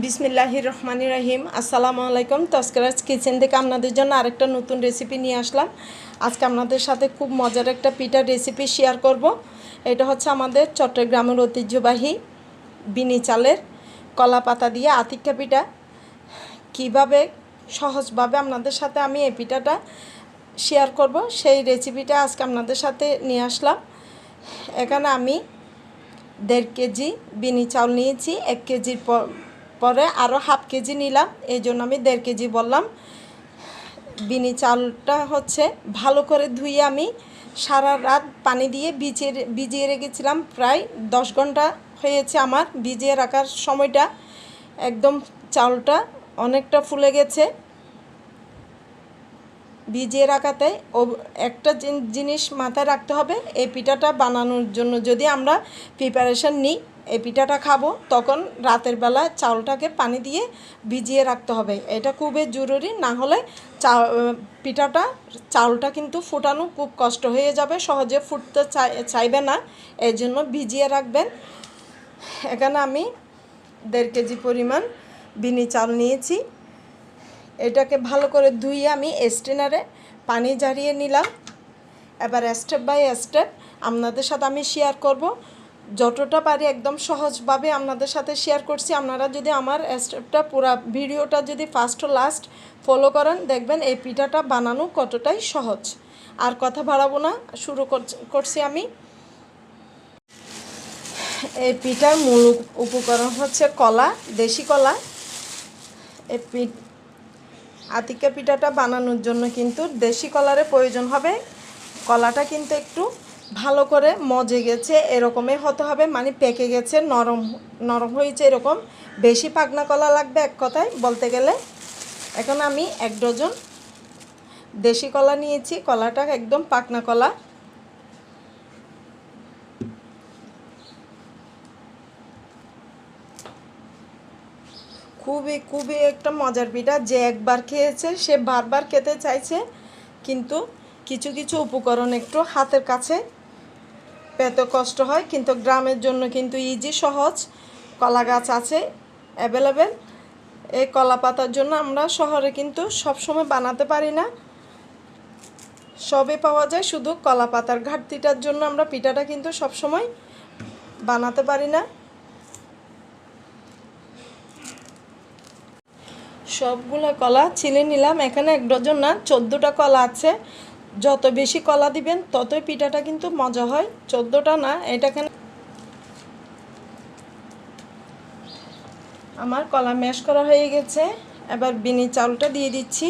বিসমিল্লাহির রহমানির রহিম আসসালামু আলাইকুম তস্করাজ কিচেন থেকে আপনাদের জন্য আরেকটা নতুন রেসিপি নিয়ে আসলাম। আজকে আপনাদের সাথে খুব মজার একটা পিঠার রেসিপি শেয়ার করব। এটা হচ্ছে আমাদের চট্টগ্রামের ঐতিহ্যবাহী বিনি চালের কলা পাতা দিয়ে আতিক্কা পিঠা। কীভাবে সহজভাবে আপনাদের সাথে আমি এই পিঠাটা শেয়ার করব, সেই রেসিপিটা আজকে আপনাদের সাথে নিয়ে আসলাম। এখানে আমি দেড় কেজি বিনি চাউল নিয়েছি, এক কেজির পরে আরও হাফ কেজি নিলাম এই জন্য আমি দেড় কেজি বললাম। বিনি চালটা হচ্ছে ভালো করে ধুয়ে আমি সারা রাত পানি দিয়ে ভিজিয়ে ভিজিয়ে রেখেছিলাম। প্রায় দশ ঘণ্টা হয়েছে আমার ভিজিয়ে রাখার সময়টা। একদম চাউলটা অনেকটা ফুলে গেছে। ভিজিয়ে রাখাতে ও একটা জিনিস মাথায় রাখতে হবে, এই পিঠাটা বানানোর জন্য। যদি আমরা প্রিপারেশন নিই এই পিঠাটা খাব, তখন রাতের বেলা চাউলটাকে পানি দিয়ে ভিজিয়ে রাখতে হবে। এটা খুবই জরুরি, না হলে চা পিঠাটা, চাউলটা কিন্তু ফুটানো খুব কষ্ট হয়ে যাবে, সহজে ফুটতে চাই, চাইবে না, এই জন্য ভিজিয়ে রাখবেন। এখানে আমি দেড় কেজি পরিমাণ বিনি চাল নিয়েছি। এটাকে ভালো করে ধুয়ে আমি স্টেনারে পানি ঝারিয়ে নিলাম। এবার স্টেপ বাই স্টেপ আপনাদের সাথে আমি শেয়ার করব। যতটা পারি একদম সহজভাবে আপনাদের সাথে শেয়ার করছি। আপনারা যদি আমার স্টেপটা পুরো ভিডিওটা যদি ফার্স্ট ও লাস্ট ফলো করেন, দেখবেন এই পিঠাটা বানানো কতটাই সহজ। আর কথা বাড়াবো না, শুরু করছি- আমি। এই পিঠার মূল উপকরণ হচ্ছে কলা, দেশি কলা। এই পিঠ, আতিকা পিঠাটা বানানোর জন্য কিন্তু দেশি কলারে প্রয়োজন হবে। কলাটা কিন্তু একটু ভালো করে মজে গেছে, এরকমই হতে হবে। মানে পেকে গেছে, নরম নরম হয়েছে এরকম। বেশি পাকনা কলা লাগবে এক কথায় বলতে গেলে। এখন আমি এক ডজন দেশি কলা নিয়েছি, কলাটা একদম পাকনা কলা। খুবই খুবই একটা মজার পিঠা, যে একবার খেয়েছে, সে বারবার খেতে চাইছে, কিন্তু কিছু কিছু উপকরণ একটু হাতের কাছে পেতে কষ্ট হয়, কিন্তু গ্রামের জন্য কিন্তু ইজি সহজ। কলা গাছ আছে অ্যাভেলেবেল এই কলা পাতার জন্য আমরা শহরে কিন্তু সবসময় বানাতে পারি না। সবে পাওয়া যায়, শুধু কলা পাতার ঘাটতিটার জন্য আমরা পিঠাটা কিন্তু সবসময় বানাতে পারি না। সবগুলো কলা ছিলে নিলাম। এখানে এক ডজন না, চোদ্দোটা কলা আছে। যত বেশি কলা দিবেন, ততই পিঠাটা কিন্তু মজা হয়। চোদ্দোটা না এটাখানে আমার কলা ম্যাশ করা হয়ে গেছে। এবার বিনি চাউলটা দিয়ে দিচ্ছি।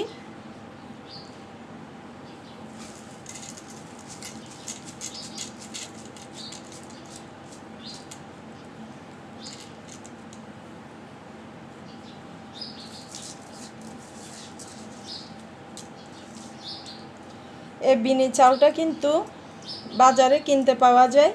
এই বিনি চালটা কিন্তু বাজারে কিনতে পাওয়া যায়।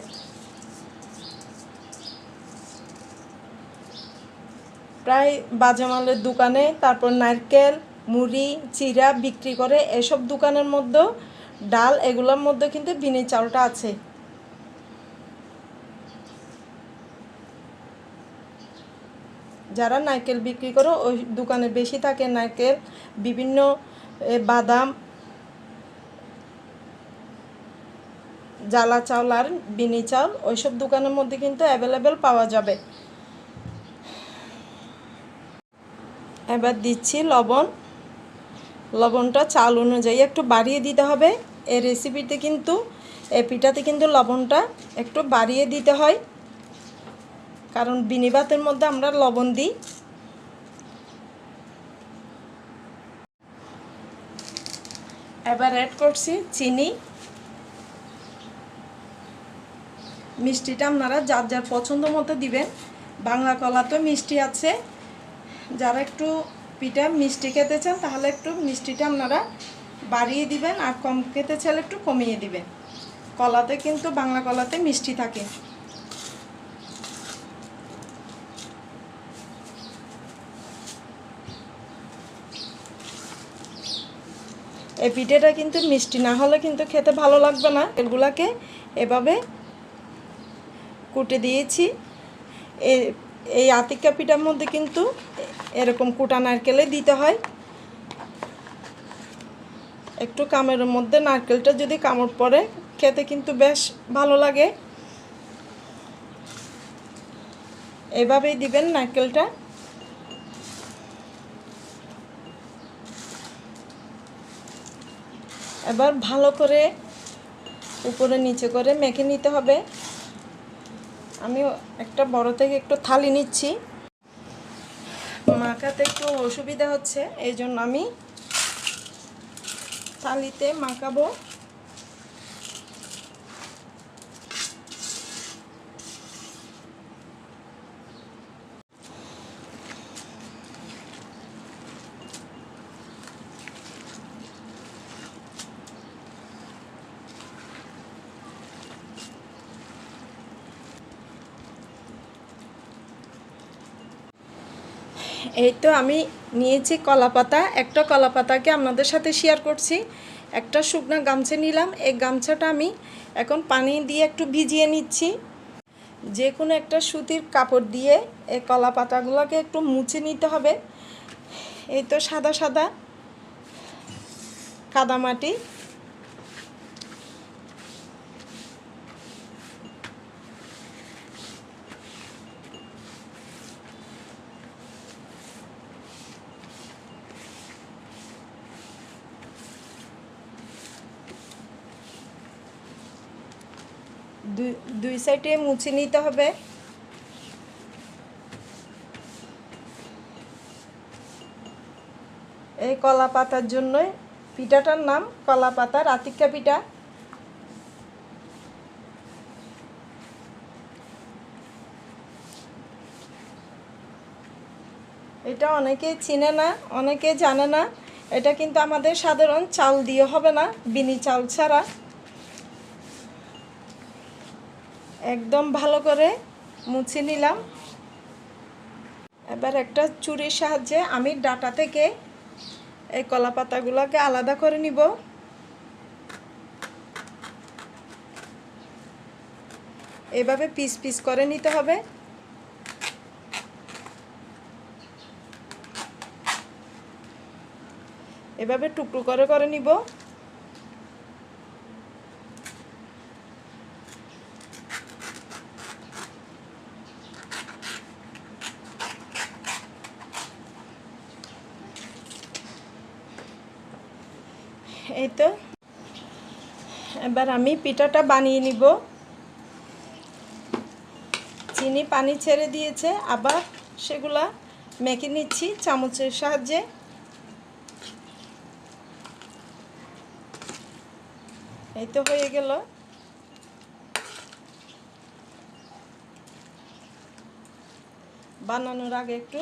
প্রায় বাজামালের দোকানে তারপর নারকেল, মুড়ি, চিরা বিক্রি করে এসব দোকানের মধ্যেও ডাল এগুলোর মধ্যে কিন্তু বিনি চালটা আছে। যারা নারকেল বিক্রি করে ওই দোকানে বেশি থাকে নারকেল, বিভিন্ন বাদাম জ্বালা চাউল আর বিনি চাউল, ওইসব দোকানের মধ্যে কিন্তু অ্যাভেলেবেল পাওয়া যাবে। এবার দিচ্ছি লবণ। লবণটা চাল অনুযায়ী একটু বাড়িয়ে দিতে হবে। এই রেসিপিতে কিন্তু, এই পিঠাতে কিন্তু লবণটা একটু বাড়িয়ে দিতে হয়। কারণ বিনি ভাতের মধ্যে আমরা লবণ দিই। এবার অ্যাড করছি চিনি। মিষ্টিটা আপনারা যার যার পছন্দ মতো দিবেন। বাংলা কলা তো মিষ্টি আছে। যারা একটু পিঠা মিষ্টি খেতে চান, তাহলে একটু মিষ্টিটা আপনারা বাড়িয়ে দিবেন আর কম খেতে চাইলে একটু কমিয়ে দিবেন। কলাতে কিন্তু বাংলা কলাতে মিষ্টি থাকে। এই পিঠেটা কিন্তু মিষ্টি না হলে কিন্তু খেতে ভালো লাগবে না। এগুলাকে এভাবে কুটে দিয়েছি। এই আতিকা পিঠার মধ্যে কিন্তু এরকম কুটা নারকেলে দিতে হয়। একটু কামের মধ্যে নারকেলটা যদি কামড় পড়ে, খেতে কিন্তু বেশ ভালো লাগে। এভাবেই দিবেন নারকেলটা। এবার ভালো করে উপরে নিচে করে মেখে নিতে হবে। আমি একটা বড় থেকে একটু থালি নিচ্ছি। মাখাতে একটু অসুবিধা হচ্ছে এই জন্য আমি থালিতে মাখাবো। এই তো আমি নিয়েছি কলা পাতা একটা কলা পাতাকে আপনাদের সাথে শেয়ার করছি। একটা শুকনা গামছা নিলাম। এই গামছাটা আমি এখন পানি দিয়ে একটু ভিজিয়ে নিচ্ছি। যে কোনো একটা সুতির কাপড় দিয়ে এই কলা পাতাগুলোকে একটু মুছে নিতে হবে। এই তো সাদা সাদা কাদামাটি। দুই সাইডে মুছে নিতে হবে। এই কলা পাতার জন্যই পিঠাটার নাম কলা পাতা, রাতিকা পিঠা। এটা অনেকেই চিনে না অনেকে জানে না। এটা কিন্তু আমাদের সাধারণ চাল দিয়ে হবে না, বিনি চাল ছাড়া। একদম ভালো করে মুছে নিলাম। এবার একটা চুরির সাহায্যে আমি ডাটা থেকে এই কলা পাতাগুলোকে আলাদা করে নিব। এভাবে পিস পিস করে নিতে হবে। এভাবে টুকরো করে করে নিব এই তো এবার আমি পিঠাটা বানিয়ে নিব। চিনি পানি ছেড়ে দিয়েছে, আবার সেগুলা মেখে নিচ্ছি চামচের সাহায্যে। এই তো হয়ে গেল। বানানোর আগে একটু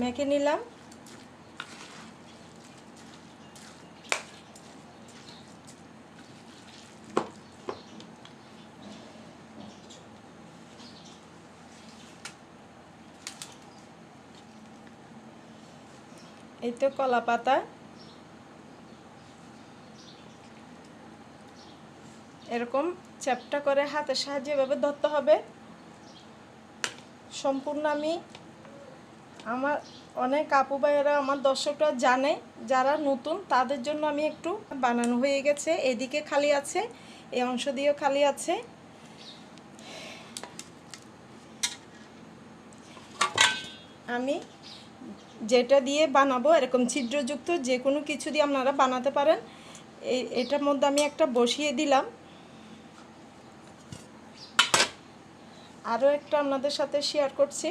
মেখে নিলাম। এই তো কলা পাতা। এরকম চ্যাপটা করে হাতের সাহায্যে এভাবে ধরতে হবে। সম্পূর্ণ আমি আমার অনেক আপু ভাইয়েরা, আমার দর্শকরা জানে, যারা নতুন, তাদের জন্য আমি একটু বানানো হয়ে গেছে। এদিকে খালি আছে, এই অংশ দিয়েও খালি আছে। আমি যেটা দিয়ে বানাবো, এরকম ছিদ্রযুক্ত যে কোনো কিছু দিয়ে আপনারা বানাতে পারেন। এটার মধ্যে আমি একটা বসিয়ে দিলাম। আরও একটা আপনাদের সাথে শেয়ার করছি।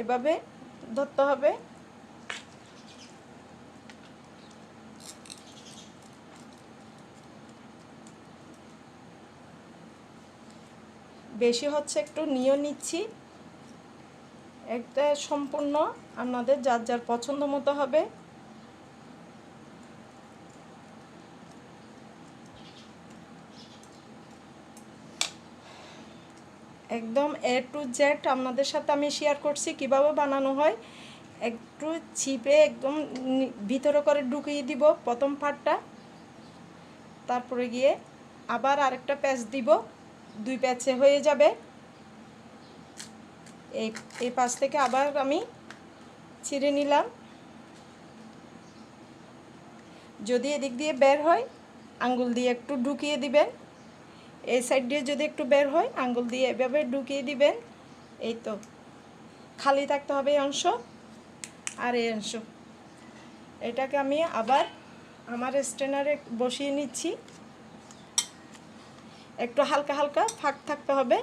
এভাবে ধরতে হবে। বেশি হচ্ছে একটু নিয়ে নিচ্ছি। একটা সম্পূর্ণ আপনাদের যার যার পছন্দ মতো হবে। একদম এ টু জেড আপনাদের সাথে আমি শেয়ার করছি কীভাবে বানানো হয়। একটু ছিপে একদম ভিতরে করে ঢুকিয়ে দিব প্রথম পার্টটা তারপরে গিয়ে আবার আরেকটা প্যাচ দিব। দুই প্যাচে হয়ে যাবে। এই এই পাশ থেকে আবার আমি ছিঁড়ে নিলাম। যদি এদিক দিয়ে বের হয়, আঙ্গুল দিয়ে একটু ঢুকিয়ে দিবেন। এই সাইড দিয়ে যদি একটু বের হয়, আঙ্গুল দিয়ে এভাবে ঢুকিয়ে দিবেন। এই তো, খালি থাকতে হবে এই অংশ আর এই অংশ। এটাকে আমি আবার আমার স্ট্রেনারে বসিয়ে নিচ্ছি। একটু হালকা হালকা ফাঁক থাকতে হবে।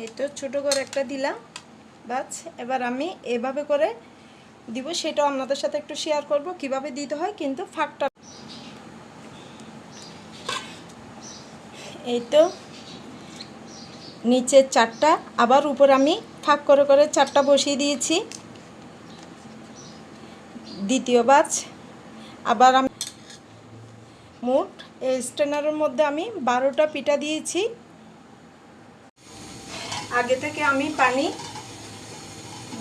এই তো ছোটো করে একটা দিলাম। বাস, এবার আমি এভাবে করে দিব, সেটাও আপনাদের সাথে একটু শেয়ার করব, কীভাবে দিতে হয়, কিন্তু ফাঁকটা এই তো নিচের চারটা, আবার উপর আমি ফাঁক করে করে চারটা বসিয়ে দিয়েছি। দ্বিতীয় বাজ আবার আমি মোট এই স্ট্যান্ডারের মধ্যে আমি বারোটা পিঠা দিয়েছি। আগে থেকে আমি পানি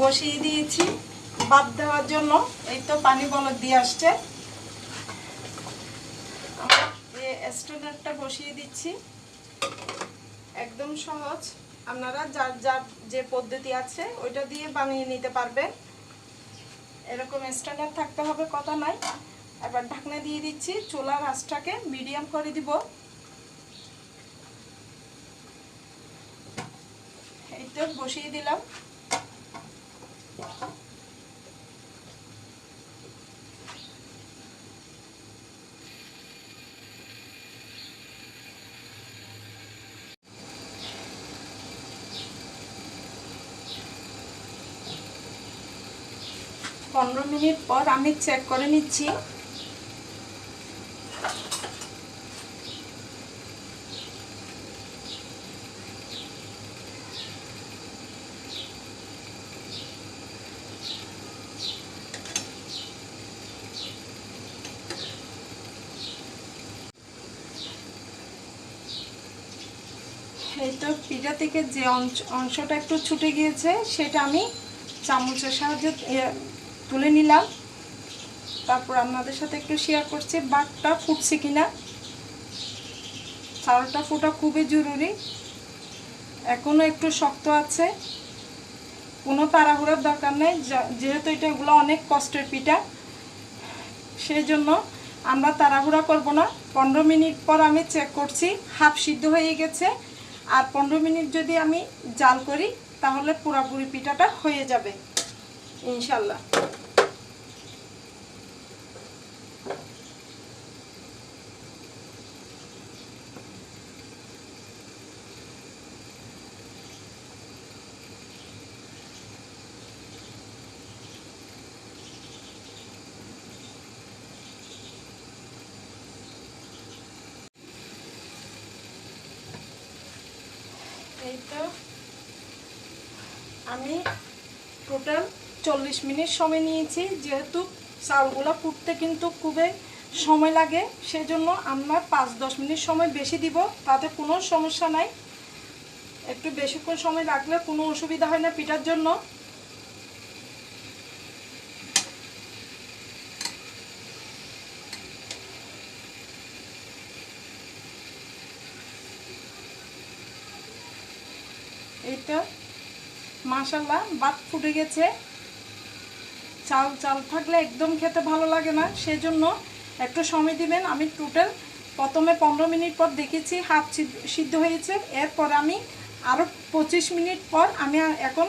বসিয়ে দিয়েছি, বাদ দেওয়ার জন্য। এই তো পানি বলক দিয়ে আসছে। আমার এই স্ট্যান্ডারটা বসিয়ে দিচ্ছি। একদম সহজ। আপনারা যার যার যে পদ্ধতি আছে, ওইটা দিয়ে বানিয়ে নিতে পারবেন। এরকম স্ট্যান্ডার্ড থাকতে হবে, কথা নাই। এবার ঢাকনা দিয়ে দিচ্ছি, চুলার আঁচটাকে মিডিয়াম করে দিব। এই তো বসিয়ে দিলাম। পনেরো মিনিট পর আমি চেক করে নিচ্ছি। তো পিঠা থেকে যে অংশ অংশটা একটু ছুটে গিয়েছে, সেটা আমি চামচের সাহায্যে তুলে নিলাম। তারপর আপনাদের সাথে একটু শেয়ার করছি, বাটটা ফুটছে কিনা। চালটা ফুটা খুবই জরুরি। এখনও একটু শক্ত আছে। কোনো তাড়াহুড়ার দরকার নেই। যেহেতু এটা এগুলো অনেক কষ্টের পিঠা সেই জন্য আমরা তাড়াহুড়া করব না। পনেরো মিনিট পর আমি চেক করছি, হাফ সিদ্ধ হয়ে গেছে। আর পনেরো মিনিট যদি আমি জাল করি তাহলে পুরাপুরি পিঠাটা হয়ে যাবে ইনশাল্লাহ। আমি টোটাল চল্লিশ মিনিট সময় নিয়েছি, যেহেতু চালগুলো ফুটতে কিন্তু খুবই সময় লাগে, সেজন্য আমরা পাঁচ দশ মিনিট সময় বেশি দিব, তাতে কোনো সমস্যা নাই। একটু বেশিক্ষণ সময় রাখলে কোনো অসুবিধা হয় না পিঠার জন্য। তো মাশাল্লাহ ভাত ফুটে গেছে। চাল চাল থাকলে একদম খেতে ভালো লাগে না, সেজন্য একটু সময় দিবেন। আমি টোটাল প্রথমে পনেরো মিনিট পর দেখেছি, হাফ সিদ্ধ হয়েছে। এরপর আমি আরও পঁচিশ মিনিট পর আমি এখন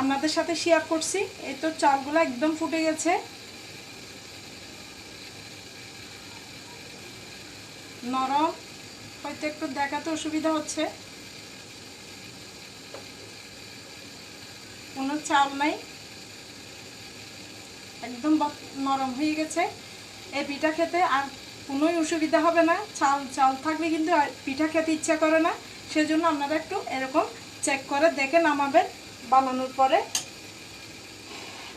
আপনাদের সাথে শেয়ার করছি। এই তো চালগুলো একদম ফুটে গেছে। নরম, হয়তো একটু দেখাতে অসুবিধা হচ্ছে। কোনো চাল নাই। একদম নরম হয়ে গেছে। এই পিঠা খেতে আর কোনোই অসুবিধা হবে না। চাল চাল থাকলে কিন্তু পিঠা খেতে ইচ্ছা করে না। সেজন্য আপনারা একটু এরকম চেক করে দেখে নামাবেন বানানোর পরে।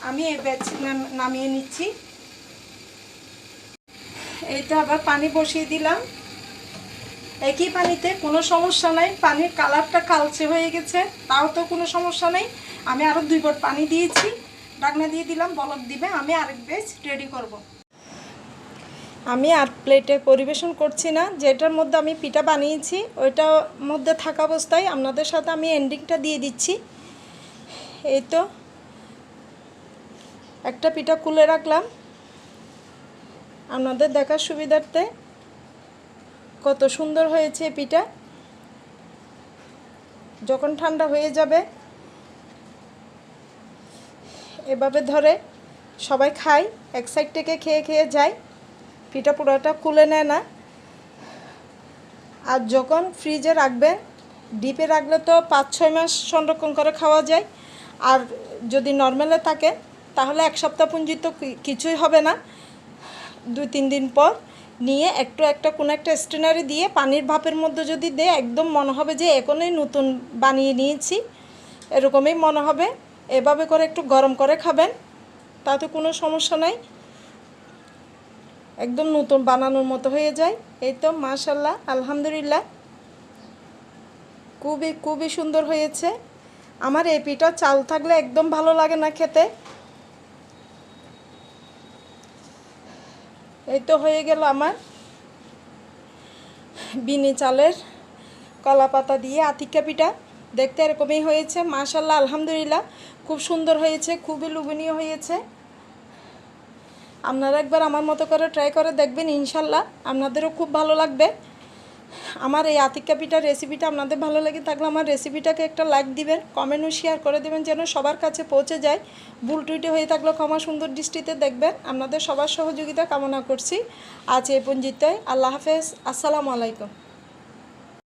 আমি এই নাম- নামিয়ে নিচ্ছি। এইটা আবার পানি বসিয়ে দিলাম। একই পানিতে কোনো সমস্যা নাই। পানির কালারটা কালচে হয়ে গেছে, তাও তো কোনো সমস্যা নেই। আমি আরও দুই বট পানি দিয়েছি। ডাকনা দিয়ে দিলাম, বলক দিবে, আমি আরেক বেচ রেডি করব। আমি আর প্লেটে পরিবেশন করছি না, যেটার মধ্যে আমি পিঠা বানিয়েছি ওইটার মধ্যে থাকা অবস্থায় আপনাদের সাথে আমি এন্ডিংটা দিয়ে দিচ্ছি। এই তো, একটা পিঠা খুলে রাখলাম। আপনাদের দেখার সুবিধার্থে কত সুন্দর হয়েছে পিঠা। যখন ঠান্ডা হয়ে যাবে এভাবে ধরে সবাই খায়, এক সাইড থেকে খেয়ে খেয়ে যায়। পিঠা পুরোটা খুলে নেয় না। আর যখন ফ্রিজে রাখবেন ডিপে রাখলে তো পাঁচ, ছয় মাস সংরক্ষণ করে খাওয়া যায়। আর যদি নর্মালে থাকে, তাহলে এক সপ্তাহ পুঞ্জি তো কিছুই হবে না। দুই, তিন দিন পর নিয়ে একটু একটা, কোনো একটা স্টেনারি দিয়ে পানির ভাপের মধ্যে যদি দেয়, একদম মনে হবে যে এখনই নতুন বানিয়ে নিয়েছি। এরকমই মনে হবে। এভাবে করে একটু গরম করে খাবেন, তাতে কোনো সমস্যা নাই। একদম নতুন বানানোর মতো হয়ে যায়। এই তো মাশাল্লাহ আলহামদুলিল্লাহ। খুবই খুবই সুন্দর হয়েছে। আমার এই পিঠা চাল থাকলে একদম ভালো লাগে না খেতে। এই তো হয়ে গেল আমার বিনি চালের কলা পাতা দিয়ে আতিকা পিঠা। দেখতে এরকমই হয়েছে মাশাল্লাহ আলহামদুলিল্লাহ। খুব সুন্দর হয়েছে, খুবই লোভনীয় হয়েছে। আপনারা একবার আমার মতো করে ট্রাই করে দেখবেন ইনশাল্লাহ আপনাদেরও খুব ভালো লাগবে। আমার এই আতিকা পিঠার রেসিপিটা আপনাদের ভালো লেগে থাকলে আমার রেসিপিটাকে একটা লাইক দিবেন কমেন্ট ও শেয়ার করে দেবেন, যেন সবার কাছে পৌঁছে যায়। ভুল টুইটে হয়ে থাকলে ক্ষমা সুন্দর দৃষ্টিতে দেখবেন। আপনাদের সবার সহযোগিতা কামনা করছি। আজ এই পঞ্জিতে আল্লাহ হাফেজ। আসসালামু আলাইকুম।